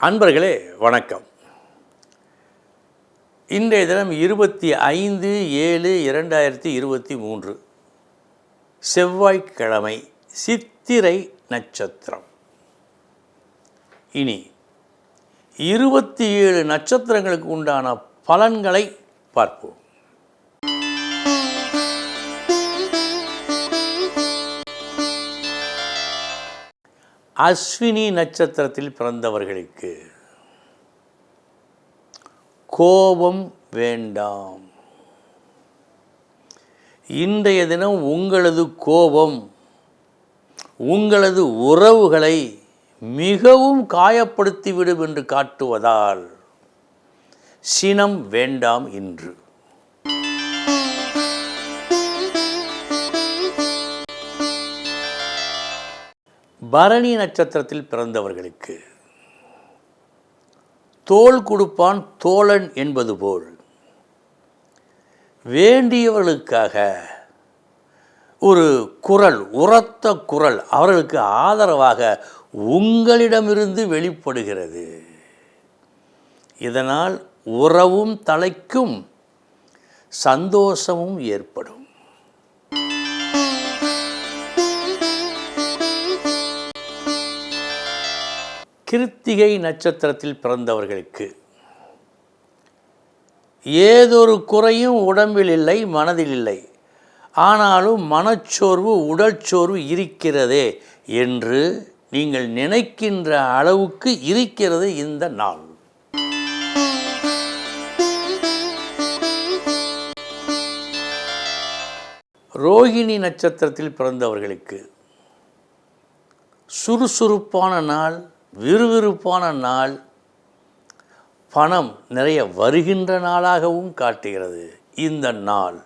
அன்பர்களே வணக்கம். இன்றைய தினம் இருபத்தி ஐந்து ஏழு இரண்டாயிரத்தி இருபத்தி மூன்று. செவ்வாய்க்கிழமை சித்திரை நட்சத்திரம். இனி இருபத்தி ஏழு நட்சத்திரங்களுக்கு உண்டான பலன்களை பார்ப்போம். அஸ்வினி நட்சத்திரத்தில் பிறந்தவர்களுக்கு கோபம் வேண்டாம். இன்றைய தினம் உங்களது கோபம் உங்களது உறவுகளை மிகவும் காயப்படுத்திவிடும் என்று காட்டுவதால் சினம் வேண்டாம் இன்று. பரணி நட்சத்திரத்தில் பிறந்தவர்களுக்கு தோள் கொடுப்பான் தோழன் என்பது போல் வேண்டியவர்களுக்காக ஒரு குரல் உரத்த குரல் அவர்களுக்கு ஆதரவாக உங்களிடமிருந்து வெளிப்படுகிறது. இதனால் உறவும் தலைக்கும் சந்தோஷமும் ஏற்படும். கிருத்திகை நட்சத்திரத்தில் பிறந்தவர்களுக்கு. ஏதொரு குறையும் உடம்பில் இல்லை மனதில் இல்லை. ஆனாலும் மனச்சோர்வு உடற்சோர்வு இருக்கிறதே என்று நீங்கள் நினைக்கின்ற அளவுக்கு இருக்கிறது இந்த நாள். ரோகிணி நட்சத்திரத்தில் பிறந்தவர்களுக்கு சுறுசுறுப்பான நாள் விறுவிறுப்பான நாள் பணம் நிறைய வருகின்ற நாளாகவும் காட்டுகிறது. இந்த நாள்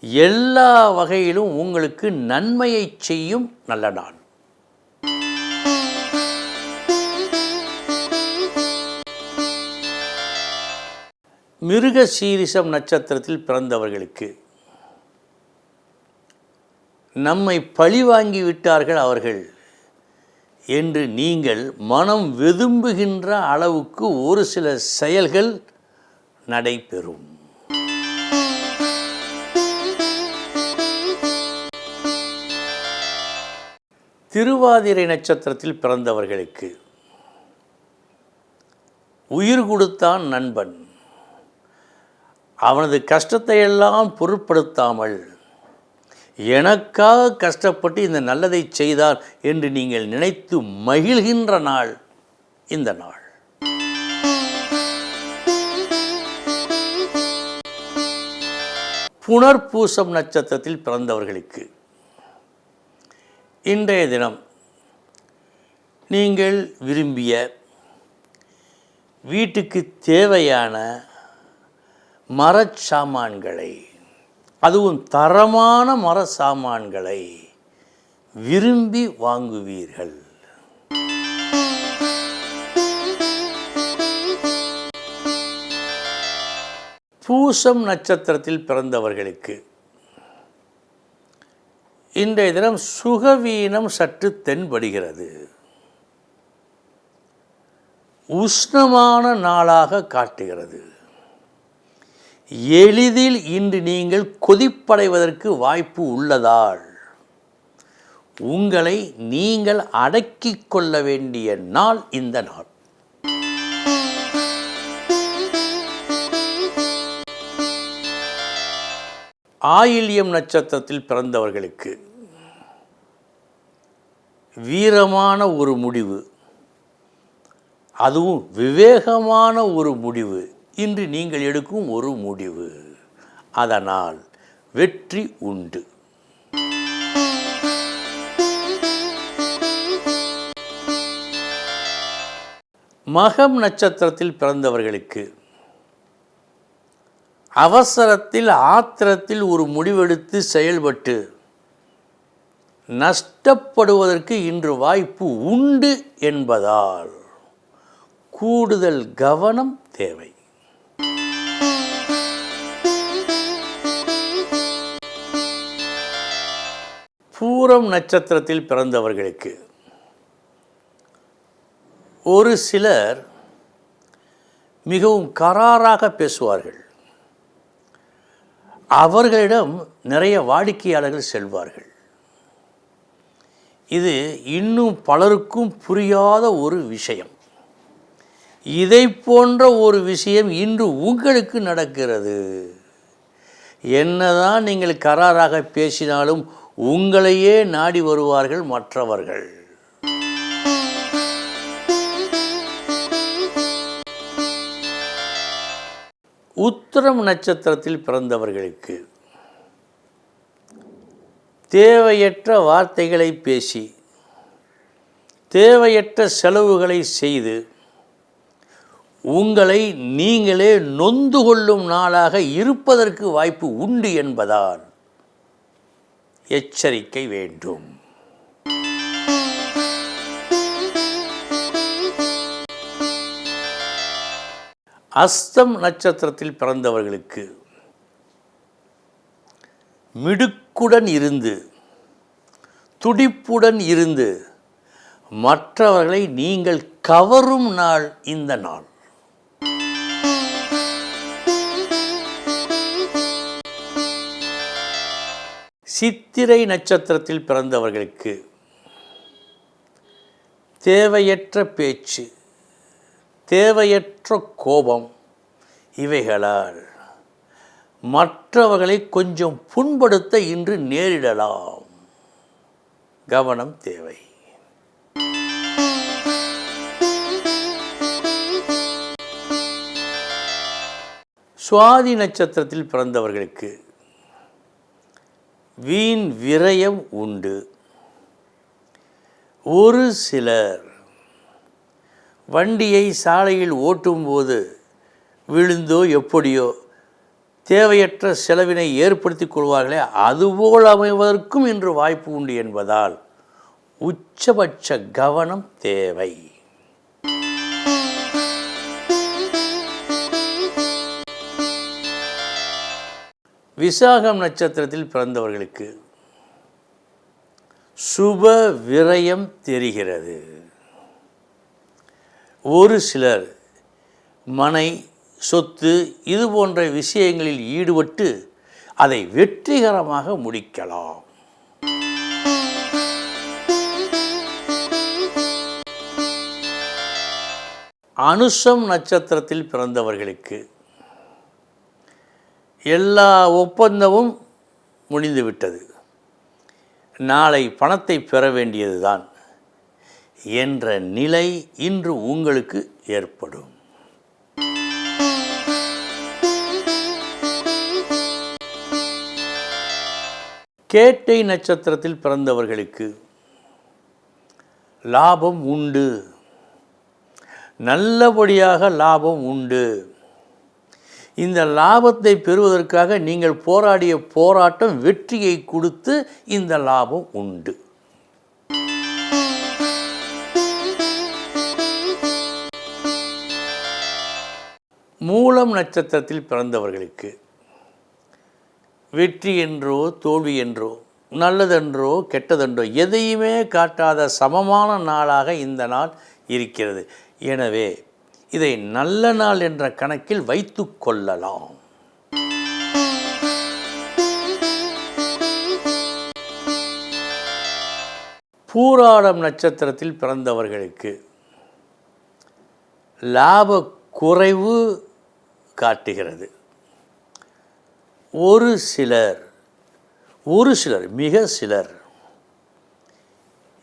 எல்லா வகையிலும் உங்களுக்கு நன்மையை செய்யும் நல்ல நாள். மிருக சீரிசம் நட்சத்திரத்தில் பிறந்தவர்களுக்கு நம்மை பழி வாங்கி விட்டார்கள் அவர்கள். என்று நீங்கள் மனம் வெதும்புகின்ற அளவுக்கு ஒரு சில செயல்கள் நடைபெறும். திருவாதிரை நட்சத்திரத்தில் பிறந்தவர்களுக்கு உயிர் கொடுத்தான் நண்பன். அவனது கஷ்டத்தை எல்லாம் பொருட்படுத்தாமல் எனக்காக கஷ்டப்பட்டு இந்த நல்லதை செய்தார் என்று நீங்கள் நினைத்து மகிழ்கின்ற நாள் இந்த நாள். புனர்பூசம் நட்சத்திரத்தில் பிறந்தவர்களுக்கு இன்றைய தினம் நீங்கள் விரும்பிய வீட்டுக்கு தேவையான மரச்சாமான்களை அதுவும் தரமான மர சாமான்களை விரும்பி வாங்குவீர்கள். பூசம் நட்சத்திரத்தில் பிறந்தவர்களுக்கு இன்றைய தினம் சுகவீனம் சற்று தென்படுகிறது. உஷ்ணமான நாளாக காட்டுகிறது. எளிதில் இன்று நீங்கள் கொதிப்படைவதற்கு வாய்ப்பு உள்ளதால் உங்களை நீங்கள் அடக்கிக் கொள்ள வேண்டிய நாள் இந்த நாள். ஆயில்யம் நட்சத்திரத்தில் பிறந்தவர்களுக்கு வீரமான ஒரு முடிவு அதுவும் விவேகமான ஒரு முடிவு. இன்று நீங்கள் எடுக்கும் ஒரு முடிவு. அதனால் வெற்றி உண்டு. மகம் நட்சத்திரத்தில் பிறந்தவர்களுக்கு அவசரத்தில் ஆத்திரத்தில் ஒரு முடிவெடுத்து செயல்பட்டு நஷ்டப்படுவதற்கு இன்று வாய்ப்பு உண்டு என்பதால் கூடுதல் கவனம் தேவை. பூரம் நட்சத்திரத்தில் பிறந்தவர்களுக்கு. ஒரு சிலர் மிகவும் கராராக பேசுவார்கள். அவர்களிடம் நிறைய வாடிக்கையாளர்கள் செல்வார்கள். இது இன்னும் பலருக்கும் புரியாத ஒரு விஷயம். இதை போன்ற ஒரு விஷயம் இன்று உங்களுக்கு நடக்கிறது. என்னதான் நீங்கள் கராராக பேசினாலும் உங்களையே நாடி வருவார்கள் மற்றவர்கள். உத்திரம் நட்சத்திரத்தில் பிறந்தவர்களுக்கு தேவையற்ற வார்த்தைகளை பேசி தேவையற்ற செலவுகளை செய்து உங்களை நீங்களே நொந்து கொள்ளும் நாளாக இருப்பதற்கு வாய்ப்பு உண்டு என்பதால் எச்சரிக்கை வேண்டும். அஸ்தம் நட்சத்திரத்தில் பிறந்தவர்களுக்கு மிடுக்குடன் இருந்து துடிப்புடன் இருந்து மற்றவர்களை நீங்கள் கவரும் நாள் இந்த நாள். சித்திரை நட்சத்திரத்தில் பிறந்தவர்களுக்கு தேவையற்ற பேச்சு தேவையற்ற கோபம் இவைகளால் மற்றவர்களை கொஞ்சம் புண்படுத்த இன்று நேரிடலாம். கவனம் தேவை. சுவாதி நட்சத்திரத்தில் பிறந்தவர்களுக்கு வீண் விரயம் உண்டு. ஒரு சிலர் வண்டியை சாலையில் ஓட்டும்போது விழுந்தோ எப்படியோ தேவையற்ற செலவினை ஏற்படுத்திக் கொள்வார்களே அதுபோல் அமைவதற்கும் இன்று வாய்ப்பு உண்டு என்பதால் உச்சபட்ச கவனம் தேவை. விசாகம் நட்சத்திரத்தில் பிறந்தவர்களுக்கு சுப விரயம் தெரிகிறது. ஒரு சிலர் மனை சொத்து இது போன்ற விஷயங்களில் ஈடுபட்டு அதை வெற்றிகரமாக முடிக்கலாம். அனுஷம் நட்சத்திரத்தில் பிறந்தவர்களுக்கு எல்லா ஒப்பந்தமும் முடிந்துவிட்டது. நாளை பணத்தை பெற வேண்டியதுதான் என்ற நிலை இன்று உங்களுக்கு ஏற்படும். கேட்டை நட்சத்திரத்தில் பிறந்தவர்களுக்கு லாபம் உண்டு. நல்லபடியாக லாபம் உண்டு. இந்த லாபத்தை பெறுவதற்காக நீங்கள் போராடிய போராட்டம் வெற்றியை கொடுத்து இந்த லாபம் உண்டு. மூலம் நட்சத்திரத்தில் பிறந்தவர்களுக்கு வெற்றி என்றோ தோல்வி என்றோ நல்லதென்றோ கெட்டதென்றோ எதையுமே காட்டாத சமமான நாளாக இந்த நாள் இருக்கிறது. எனவே இதை நல்ல நாள் என்ற கணக்கில் வைத்து கொள்ளலாம். பூராடம் நட்சத்திரத்தில் பிறந்தவர்களுக்கு லாப குறைவு காட்டுகிறது. ஒரு சிலர் ஒரு சிலர் மிக சிலர்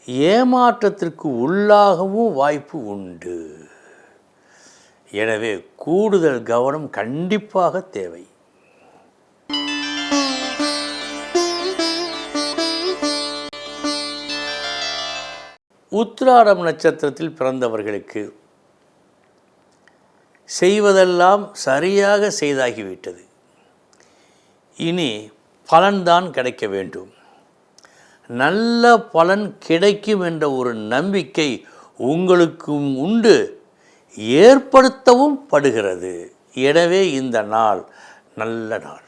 ஏமாற்றத்திற்கு உள்ளாகவும் வாய்ப்பு உண்டு. எனவே கூடுதல் கவனம் கண்டிப்பாக தேவை. உத்திராடம் நட்சத்திரத்தில் பிறந்தவர்களுக்கு செய்வதெல்லாம் சரியாக செய்தாகிவிட்டது. இனி பலன்தான் கிடைக்க வேண்டும். நல்ல பலன் கிடைக்கும் என்ற ஒரு நம்பிக்கை உங்களுக்கும் உண்டு. ஏற்படுத்தவும் படுகிறது. எனவே இந்த நாள் நல்ல நாள்.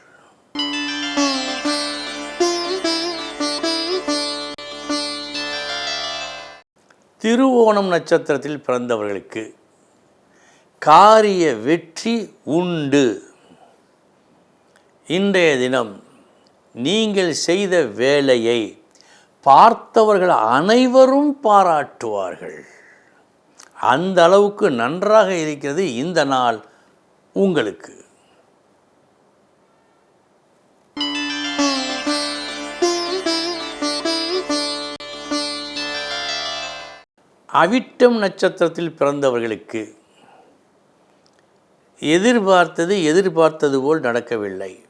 திருவோணம் நட்சத்திரத்தில் பிறந்தவர்களுக்கு காரிய வெற்றி உண்டு. இன்றைய தினம் நீங்கள் செய்த வேலையை பார்த்தவர்கள் அனைவரும் பாராட்டுவார்கள். அந்த அளவுக்கு நன்றாக இருக்கிறது இந்த நாள் உங்களுக்கு. அவிட்டம் நட்சத்திரத்தில் பிறந்தவர்களுக்கு எதிர்பார்த்தது எதிர்பார்த்தது போல் நடக்கவில்லை.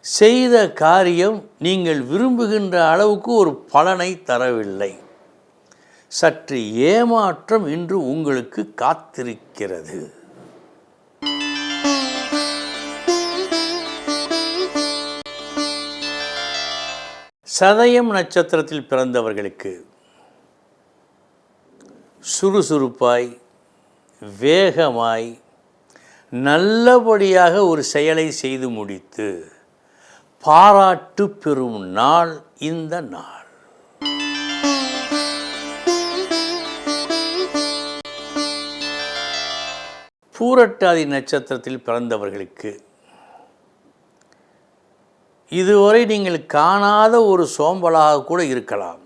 செய்த காரியம் நீங்கள் விரும்புகின்ற அளவுக்கு ஒரு பலனை தரவில்லை. சற்று ஏமாற்றம் இன்று உங்களுக்கு காத்திருக்கிறது. சதயம் நட்சத்திரத்தில் பிறந்தவர்களுக்கு சுறுசுறுப்பாய் வேகமாய் நல்லபடியாக ஒரு செயலை செய்து முடித்து பாராட்டு பெறும் நாள் இந்த நாள். பூரட்டாதி நட்சத்திரத்தில் பிறந்தவர்களுக்கு இதுவரை நீங்கள் காணாத ஒரு சோம்பலாக கூட இருக்கலாம்.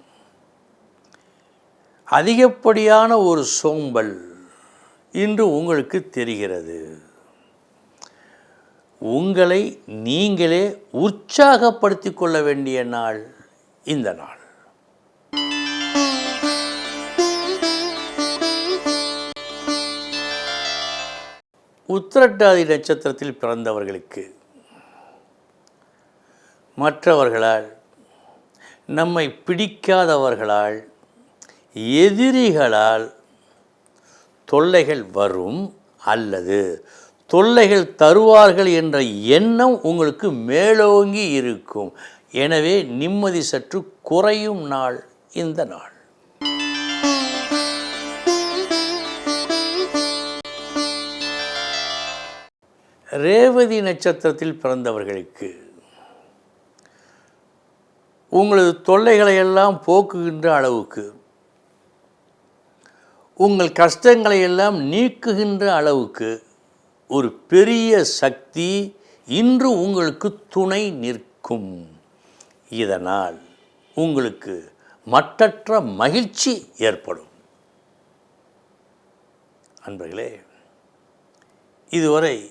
அதிகப்படியான ஒரு சோம்பல் இன்று உங்களுக்கு தெரிகிறது. உங்களை நீங்களே உற்சாகப்படுத்தி கொள்ள வேண்டிய நாள் இந்த நாள். உத்திரட்டாதி நட்சத்திரத்தில் பிறந்தவர்களுக்கு மற்றவர்களால் நம்மை பிடிக்காதவர்களால் எதிரிகளால் தொல்லைகள் வரும் அல்லது தொல்லைகள் தருவார்கள் என்ற எண்ணம் உங்களுக்கு மேலோங்கி இருக்கும். எனவே நிம்மதி சற்று குறையும் நாள் இந்த நாள். ரேவதி நட்சத்திரத்தில் பிறந்தவர்களுக்கு உங்களது தொல்லைகளை எல்லாம் போக்குகின்ற அளவுக்கு உங்கள் கஷ்டங்களை எல்லாம் நீக்குகின்ற அளவுக்கு ஒரு பெரிய சக்தி இன்று உங்களுக்கு துணை நிற்கும். இதனால் உங்களுக்கு மற்றற்ற மகிழ்ச்சி ஏற்படும். அன்பர்களே இதுவரை